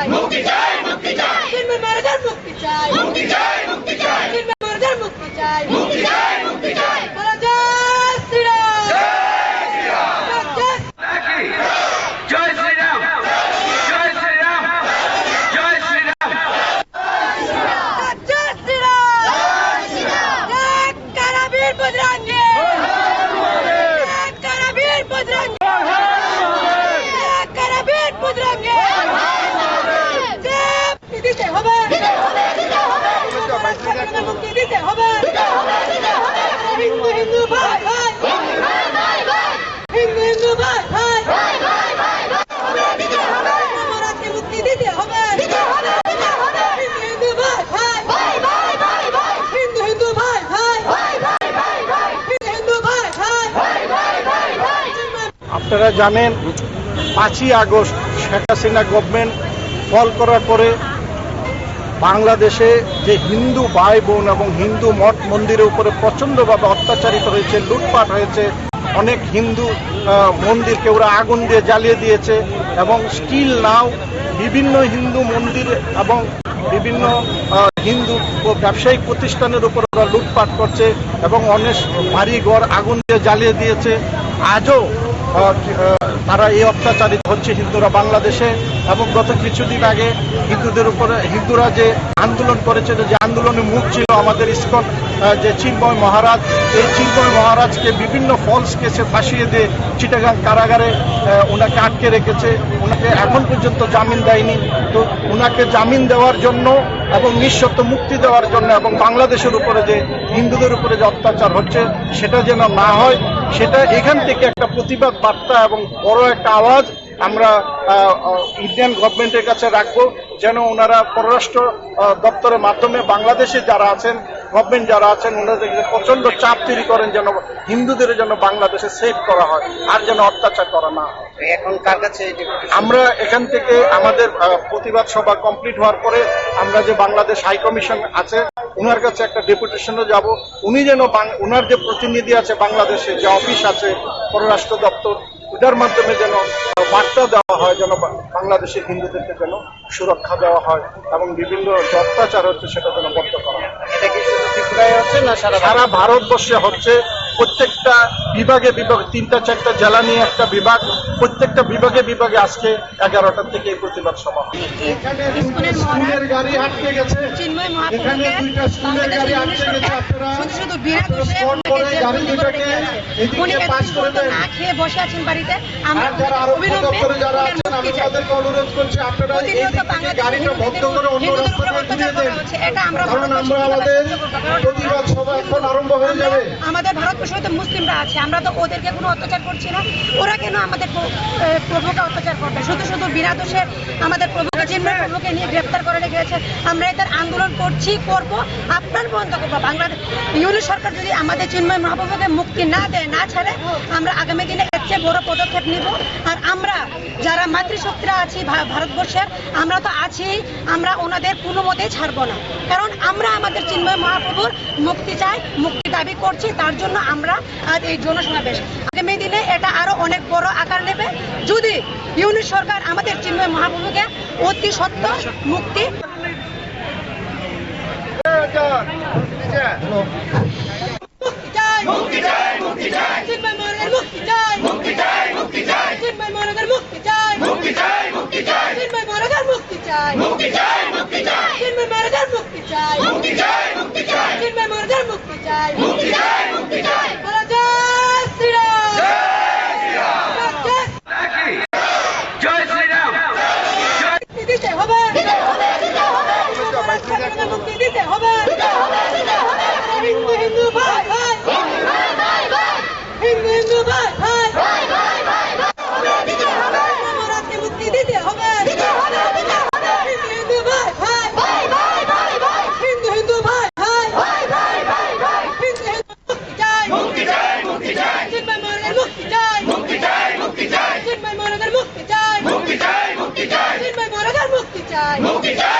চাই মুক্তি চাই মুক্তি চাই চিন্ময় মহারাজের মুক্তি চাই মুক্তি চাই মুক্তি চাই চিন্ময় মহারাজের মুক্তি চাই মুক্তি চাই মুক্তি চাই বলো জয় শ্রীরাম জয় জয় শ্রীরাম জয় শ্রীরাম জয় শ্রীরাম জয় শ্রীরাম জয় কারাবীর বজরঙ্গে জয় কারাবীর বজরঙ্গে জয় কারাবীর বজরঙ্গে জয় মুক্তি দিতে হবে মুক্তি দিতে হবে। হিন্দু হিন্দু, ভাই ভাই। হিন্দু হিন্দু, ভাই ভাই। আপনারা জানেন, পাঁচই August Sheikh Hasina government fall করার পরে বাংলাদেশে যে হিন্দু ভাই বোন এবং হিন্দু মঠ মন্দিরের উপরে প্রচণ্ডভাবে অত্যাচারিত হয়েছে, লুটপাট হয়েছে, অনেক হিন্দু মন্দিরকে ওরা আগুন দিয়ে জ্বালিয়ে দিয়েছে এবং স্টিল নাও বিভিন্ন হিন্দু মন্দির এবং বিভিন্ন হিন্দু ব্যবসায়িক প্রতিষ্ঠানের উপর ওরা লুটপাট করছে এবং অনেক বাড়িঘর আগুন দিয়ে জ্বালিয়ে দিয়েছে। আজও তারা এই অত্যাচারিত হচ্ছে হিন্দুরা বাংলাদেশে এবং গত কিছুদিন আগে হিন্দুদের উপরে, হিন্দুরা যে আন্দোলন করেছিল, যে আন্দোলনে মুখ ছিল আমাদের ইস্কন যে চিন্ময় মহারাজ, এই চিন্ময় মহারাজকে বিভিন্ন ফলস কেসে ফাঁসিয়ে দিয়ে চিটাগাং কারাগারে ওনাকে আটকে রেখেছে। ওনাকে এখন পর্যন্ত জামিন দেয়নি। তো ওনাকে জামিন দেওয়ার জন্য এবং নিঃশর্ত মুক্তি দেওয়ার জন্য এবং বাংলাদেশের উপরে যে হিন্দুদের উপরে যে অত্যাচার হচ্ছে, সেটা যেন না হয়, সেটা এখান থেকে একটা প্রতিবাদ বার্তা এবং বড় একটা আওয়াজ আমরা ইন্ডিয়ান গভর্নমেন্টের কাছে রাখব, যেন ওনারা পররাষ্ট্র দপ্তরের মাধ্যমে বাংলাদেশে যারা আছেন গভর্নমেন্ট যারা আছেন ওনাদেরকে প্রচণ্ড চাপ তৈরি করেন যেন হিন্দুদের যেন বাংলাদেশে সেভ করা হয় আর যেন অত্যাচার করা না হয়। এখন কার কাছে আমরা এখান থেকে আমাদের প্রতিবাদ সভা কমপ্লিট হওয়ার পরে আমরা যে বাংলাদেশ হাই কমিশন আছে ওনার কাছে একটা ডেপুটেশনে যাব। উনি যেন ওনার যে প্রতিনিধি আছে বাংলাদেশে যে অফিস আছে পররাষ্ট্র দপ্তর ওটার মাধ্যমে যেন বার্তা দেওয়া হয় যেন বাংলাদেশের হিন্দুদেরকে যেন সুরক্ষা দেওয়া হয় এবং বিভিন্ন যে অত্যাচার হচ্ছে সেটা যেন বন্ধ করা হয়। ত্রিপুরায় হচ্ছে না সারা সারা ভারতবর্ষে হচ্ছে। প্রত্যেকটা বিভাগে বিভাগে তিনটা চারটা জেলা নিয়ে একটা বিভাগ প্রত্যেকটা বিভাগে বিভাগে আজকে এগারোটার থেকে এই প্রতিবাদ সভা স্কুলের গাড়ি আটকে গেছে। এখানে দুইটা স্কুলের গাড়ি আটকে গেছে আমাদের লক্ষ্য প্রতিবাদ সভা এখন আরম্ভ হয়ে যাবে। আমাদের ভারতবর্ষে তো মুসলিমরা আছে আমরা তো ওদেরকে কোনো অত্যাচার করছি না। ওরা কেন আমাদের প্রভুকে অত্যাচার করবে? শুধু শুধু বিনা দোষে আমাদের প্রভুকে চিন্ময় প্রভুকে নিয়ে গ্রেপ্তার করে রেখেছে। আমরা এদের আন্দোলন করছি করব। আপনার বন্ধ করব বাংলাদেশ ইউনি সরকার যদি আমাদের চিন্ময় মহাপ্রভুকে মুক্তি না দেয় না ছাড়ে আমরা আগামী দিনে এর চেয়ে বড় পদক্ষেপ নিব। আর আমরা যারা মাতৃশক্তিরা আছি ভারতবর্ষের আমরা তো আছি আমরা ওনাদের কোনো মতেই ছাড়বো না। কারণ আমরা আমাদের চিন্ময় মহাপ্রভুর মুক্তি চাই মুক্তি দাবি করছি তার জন্য আমরা এই জনসমাবেশ। আগামী দিনে এটা আরও অনেক বড় আকার নেবে। যদি ইউনিট সরকার আমাদের চিন্ময় মহাপ্রভুকে অতি সত্য মুক্তি মুক্তি চাই মুক্তি চাই। মুক্তি চাই মুক্তি চাই চিন্ময় মহারাজের মুক্তি চাই মুক্তি চাই মুক্তি চাই চিন্ময় মহারাজের মুক্তি চাই মুক্তি চাই মুক্তি চাই চিন্ময় মহারাজের মুক্তি চাই মুক্তি চাই মুক্তি চাই চিন্ময় মহারাজের মুক্তি চাই মুক্তি চাই মুক্তি চাই বলো জয় শ্রীরাম জয় জয় শ্রীরাম মুক্তি দিতে হবে মুক্তি দিতে হবে হিন্দু হিন্দু ভাই ভাই হিন্দু হিন্দু ভাই ভাই মহারাজকে মুক্তি দিতে হবে হিন্দু হিন্দু ভাই ভাই হিন্দু হিন্দু ভাই ভাই হিন্দু হিন্দু মুক্তি চাই মুক্তি চাই মুক্তি চাই চিন্ময় মহারাজের মুক্তি চাই মুক্তি চাই মুক্তি চাই চিন্ময় মহারাজের মুক্তি চাই মুক্তি চাই মুক্তি চাই চিন্ময়